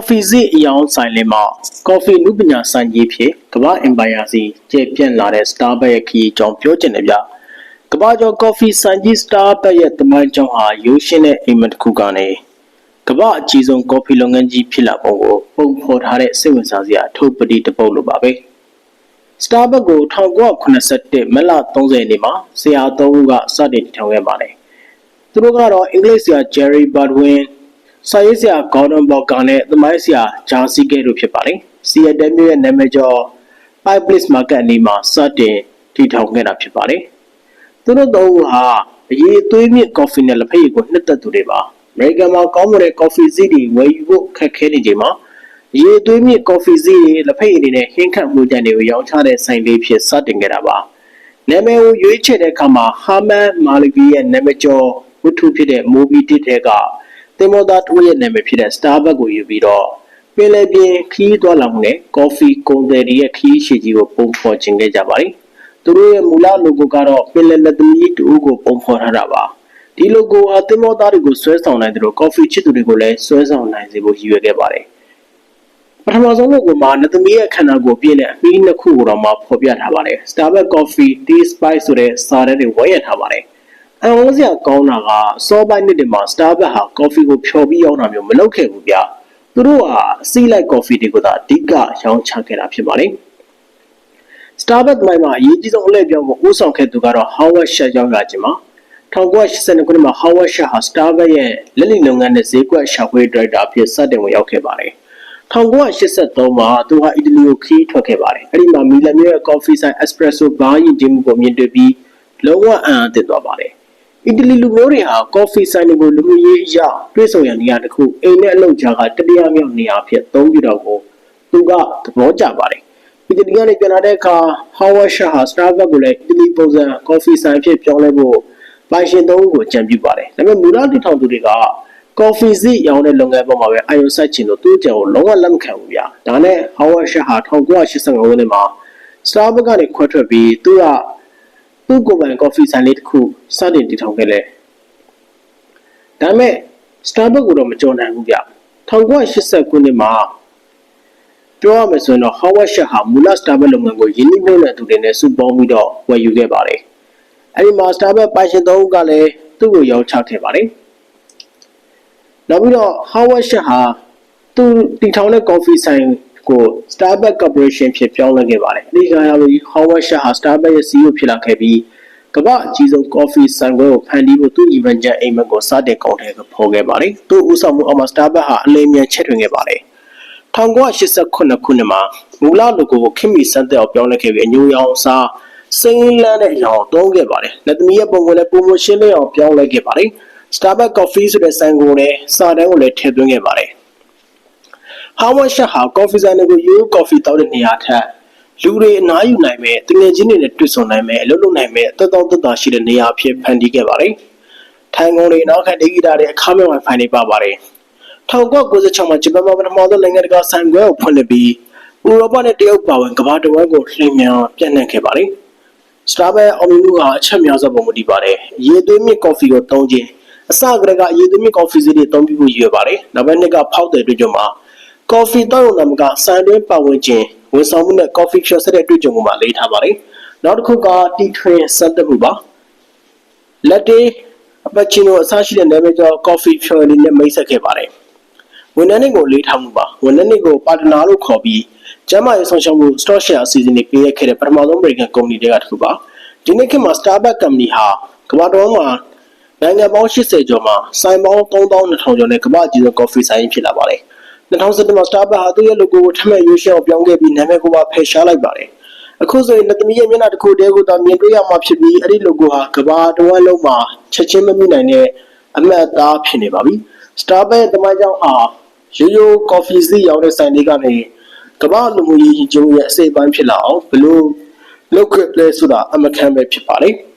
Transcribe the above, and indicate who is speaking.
Speaker 1: ကော်ဖီဈေးအယောင်ဆိုင်လင်းမှာကော်ဖီနုပညာဆိုင်ကြီးဖြစ်ကမ္ဘာအင်ပါယာစီကျေပြန့်လာတဲ့ Starbucks ရဲ့ခရီးကြောင်းပြောချင်တယ်ဗျကမ္ဘာကျော်ကော်ဖီဆိုင်ကြီး Starbucks ရဲ့တမိုင်းကြောင်းဟာရိုးရှင်းတဲ့အိမ်မက်တစ်ခုကနေကမ္ဘာအကြီးဆုံးကော်ဖီလုပ်ငန်းကြီးဖြစ်လာပုံကိုပုံဖော်ထားတဲ့စိတ်ဝင်စားစရာအထုပ်ပတိတစ်ပုဒ်လိုပါပဲ Starbucks ကို1981မတ်လ30ရက်နေ့မှာဆရာသုံးဦးကစတင်တည်ထောင်ခဲ့ပါတယ်သူတို့ကတော့အင်္ဂလိပ်ဆရာ Jerry Baldwin စာရေးဆရာ Gordon Walker နဲ့သမိုင်းဆရာ John Seagate တို့ဖြစ်ပါတယ်။ Seattle မြို့ရဲ့နာမည်ကျော် Pie Place Market အနီးမှာစတင်တည်ထောင်ခဲ့တာဖြစ်ပါတယ်။သူတို့သုံးဦးဟာအရေးအသွေးမြင့်ကော်ဖီနဲ့လက်ဖက်ရည်ကိုနှစ်သက်သူတွေပါ။ American မှာကောင်းမွန်တဲ့ကော်ဖီဈေးတွေဝယ်ယူဖို့ခက်ခဲနေချိန်မှာအရေးအသွေးမြင့်ကော်ဖီဈေးတွေလက်ဖက်ရည်တွေနဲ့ဟင်းခတ်မှုကြမ်းတွေကိုရောင်းချတဲ့ဆိုင်လေးဖြစ်စတင်ခဲ့တာပါ။နာမည်ကိုရွေးချယ်တဲ့အခါမှာ Herman Malibu ရဲ့နာမည်ကျော်ဝတ္ထုဖြစ်တဲ့ Moby Dick တဲ့က သင်္ဘောသားတို့ရဲ့နာမည်ဖြစ်တဲ့ Starbucks ကိုယူပြီးတော့ပင်လယ်ပြင်ခရီးသွားလာမှုနဲ့ကော်ဖီကုန်သည်တွေရဲ့ခရီးရှည်ကြီးကိုပုံဖော်ခြင်းခဲ့ကြပါတယ်။သူတို့ရဲ့မူလ logo ကတော့ပင်လယ်လက်သမီးတူကိုပုံဖော်ထားတာပါ။ဒီ logo ဟာသင်္ဘောသားတွေကိုဆွဲဆောင်နိုင်တယ်လို့ကော်ဖီချစ်သူတွေကိုလည်းဆွဲဆောင်နိုင်စေဖို့ရည်ရွယ်ခဲ့ပါတယ်။ပထမဆုံး logo မှာနသမီးရဲ့ခန္ဓာကိုယ်ပြည့်တဲ့အမီးနှစ်ခုကိုတော့မှဖော်ပြထားပါတယ်။ Starbucks Coffee Tea Spice ဆိုတဲ့စာတန်းတွေဝယ်ရထားပါတယ်။ အံ့ဩစရာကောင်းတာကစောပိုင်းနှစ်တွေမှာ Starbucks ဟာကော်ဖီကိုဖြော်ပြီးရောင်းတာမျိုးမလုပ်ခဲ့ဘူးဗျာသူတို့ဟာစီးလိုက်ကော်ဖီတွေကိုသာအဓိကရောင်းချခဲ့တာဖြစ်ပါတယ် Starbucks မိုင်းမှာအရေးကြီးဆုံးအလဲပြောင်းကိုဦးဆောင်ခဲ့သူကတော့ Howard Schultz ရောက်လာခြင်းမှာ1982ခုနှစ်မှာ Howard Schultz ဟာ Starbucks ရဲ့လက်လီလုပ်ငန်းနဲ့ဈေးကွက်ရှာဖွေဒါရိုက်တာအဖြစ်စတင်ဝင်ရောက်ခဲ့ပါတယ်1983မှာသူဟာအီတလီကိုခီးထွက်ခဲ့ပါတယ်။အဲဒီမှာမီလန်မြို့ရဲ့ coffee ဆိုင် espresso bar ယဉ်ကျေးမှုကိုမြင်တွေ့ပြီးလုံးဝအံ့အားသင့်သွားပါတယ် အီတလီလူမျိုးတွေဟာကော်ဖီဆိုင်တွေကိုလူမျိုးရေးအရာတွဲဆောင်ရနေရတခုအိမ်နဲ့အလုပ်ကြားကတတိယမြောက်နေရာဖြစ်သုံးပြတော့ကိုသူကသဘောကျပါတယ်အီတလီကနေပြန်လာတဲ့အခါဟာဝါရှာဟာစတာဘတ်ကိုလည်းအီတလီပုံစံကော်ဖီဆိုင်ဖြစ်ပြောင်းလဲဖို့ပိုင်ရှင်သုံးဦးကိုကြံပြုပါတယ်ဒါပေမဲ့မူလတည်ထောင်သူတွေကကော်ဖီစီရောင်းတဲ့လုပ်ငန်းပေါ်မှာပဲအာရုံစိုက်ချင်လို့သူ့ကြော်ကိုလုံးဝလက်မခံဘူးဗျာဒါနဲ့ဟာဝါရှာဟာ1985ခုနှစ်မှာစတာဘတ်ကနေခွဲထွက်ပြီးသူက သူ့ကိုယ်ပိုင်ကော်ဖီဆိုင်လေးတစ်ခုစတင်တည်ထောင်ခဲ့တယ်။ဒါပေမဲ့ Starbucks ကိုတော့မကြော်နိုင်ဘူးဗျ။1980ခုနှစ်မှာပြောရမယ်ဆိုရင်တော့ Howard Schultz ဟာမူလ Starbucks လုပ်ငန်းကိုယင်းနှိမ့်တဲ့သူတွေနဲ့စုပေါင်းပြီးတော့ဝယ်ယူခဲ့ပါတယ်။အဲဒီမှာ Starbucks ပိုင်ရှင်သုံးဦးကလည်းသူ့ကိုရောင်းချခဲ့ပါတယ်။နောက်ပြီးတော့ Howard Schultz ဟာသူတည်ထောင်တဲ့ coffee ဆိုင် ကို Starbucks Corporation ဖြစ်ပြောင်းလဲခဲ့ပါတယ်။ဒီကရပြီး Howard Schultz ဟာ Starbucks ရဲ့ CEO ဖြစ်လာခဲ့ပြီးကမ္ဘာအကြီးဆုံး coffee ဆိုင်ကိုဖန်တီးဖို့သူ့ event ချက်အိမ်မက်ကိုစတင်ကောင်းထဲဖော်ခဲ့ပါတယ်။သူ့ဦးဆောင်မှုအောက်မှာ Starbucks ဟာအလင်းမြန်ချက်ထွင်ခဲ့ပါတယ်။1989ခုနှစ်မှာမူလ logo ကိုခင်မီစံတဲ့အောင်ပြောင်းလဲခဲ့ပြီးအညိုရောင်အစားစိမ်းလန်းတဲ့အရောင်သုံးခဲ့ပါတယ်။လက်သမီးရဲ့ပုံကိုလည်းပုံမရှင်းလင်းအောင်ပြောင်းလဲခဲ့ပါတယ်။ Starbucks Coffee ဆိုတဲ့ဆိုင်ကိုလည်းစာတန်းကိုလည်းထည့်သွင်းခဲ့ပါတယ်။ Howard Schultz ဟာ coffee ဆိုင်တွေကိုရိုး coffee တောက်တဲ့နေရာထက်လူတွေအနားယူနိုင်မဲ့တငယ်ချင်းတွေနဲ့တွေ့ဆုံနိုင်မဲ့အလုပ်လုပ်နိုင်မဲ့တက်တောင့်တက်တာရှိတဲ့နေရာအဖြစ်ဖန်တီးခဲ့ပါတယ်။ထိုင်ကုန်တွေနောက်ခံဒေဂီတာတွေအခမဲ့ Wi-Fi တွေပါပါတယ်။1996မှာဂျပန်မှာပထမဆုံးနိုင်ငံတကာဆိုင်ခွဲကိုဖွင့်လှစ်ပြီးဥရောပနဲ့တရုတ်ပါဝင်ကမ္ဘာတစ်ဝန်းကိုလှည့်မြန်ပြန့်နှံ့ခဲ့ပါတယ်။ Starbucks အောင်မြင်မှုကအချက်များစွာပုံမတည်ပါတယ်။ရေသွေးမြင့်ကော်ဖီကိုသုံးခြင်းအစကတည်းကရေသွေးမြင့်ကော်ဖီဈေးတွေသုံးပြီးဖို့ရည်ရွယ်ပါတယ်။နောက်ပိုင်းနှစ်ကဖောက်တဲ့တွေ့ကြုံမှာ ကော်ဖီတောက်ရုံသမကဆိုင်တွင်းပတ်ဝန်းကျင်ဝန်ဆောင်မှုနဲ့ coffee shop ဆက်တဲ့တွေ့ကြုံမှုမှာလေးထားပါတယ်။နောက်တစ်ခုကတီထွင်စက်တက်မှုပါ။ latte cappuccino အစရှိတဲ့နာမည်ကျော် coffee shop တွေနဲ့မိတ်ဆက်ခဲ့ပါတယ်။ဝန်ထမ်းတွေကိုလေးထားမှုပါ။ဝန်ထမ်းတွေကိုပါတနာလို့ခေါ်ပြီးကျန်းမာရေးဆောင်ရှောက်မှု stock share အစီအစဉ်တွေပေးရခဲ့တဲ့ပထမဆုံး American ကုမ္ပဏီတွေကတစ်ခုပါ။ဒီနေ့ခေတ်မှာ Starbucks company ဟာကမ္ဘာတော်မှာနိုင်ငံပေါင်း80ကျော်မှာဆိုင်ပေါင်း3200ကျော်နဲ့ကမ္ဘာအကြီးဆုံး coffee ဆိုင်ဖြစ်လာပါတယ်။ 2017မှာ Starbucks ဟာသူ့ရဲ့ logo ကိုထပ်မံရွေးချယ်အောင်ပြောင်းခဲ့ပြီးနာမည်ကိုပါဖယ်ရှားလိုက်ပါတယ်။အခုဆိုရင်လက်သမီးရဲ့မျက်နှာတစ်ခုတည်းကိုသာမြင်တွေ့ရမှာဖြစ်ပြီးအဲ့ဒီ logo ဟာကမ္ဘာတစ်ဝန်းလုံးမှာချက်ချင်းမမိနိုင်တဲ့အမှတ်အသားဖြစ်နေပါပြီ။ Starbucks ရဲ့တမိုင်းကြောင်းဟာရိုးရိုး coffee စီရောင်းတဲ့ဆိုင်တွေကနေကမ္ဘာလူမှုရေးကျုံရဲ့အစိပ်ပိုင်းဖြစ်လာအောင်ဘလို့လုပ်ခဲ့လဲဆိုတာအမခံပဲဖြစ်ပါတယ်။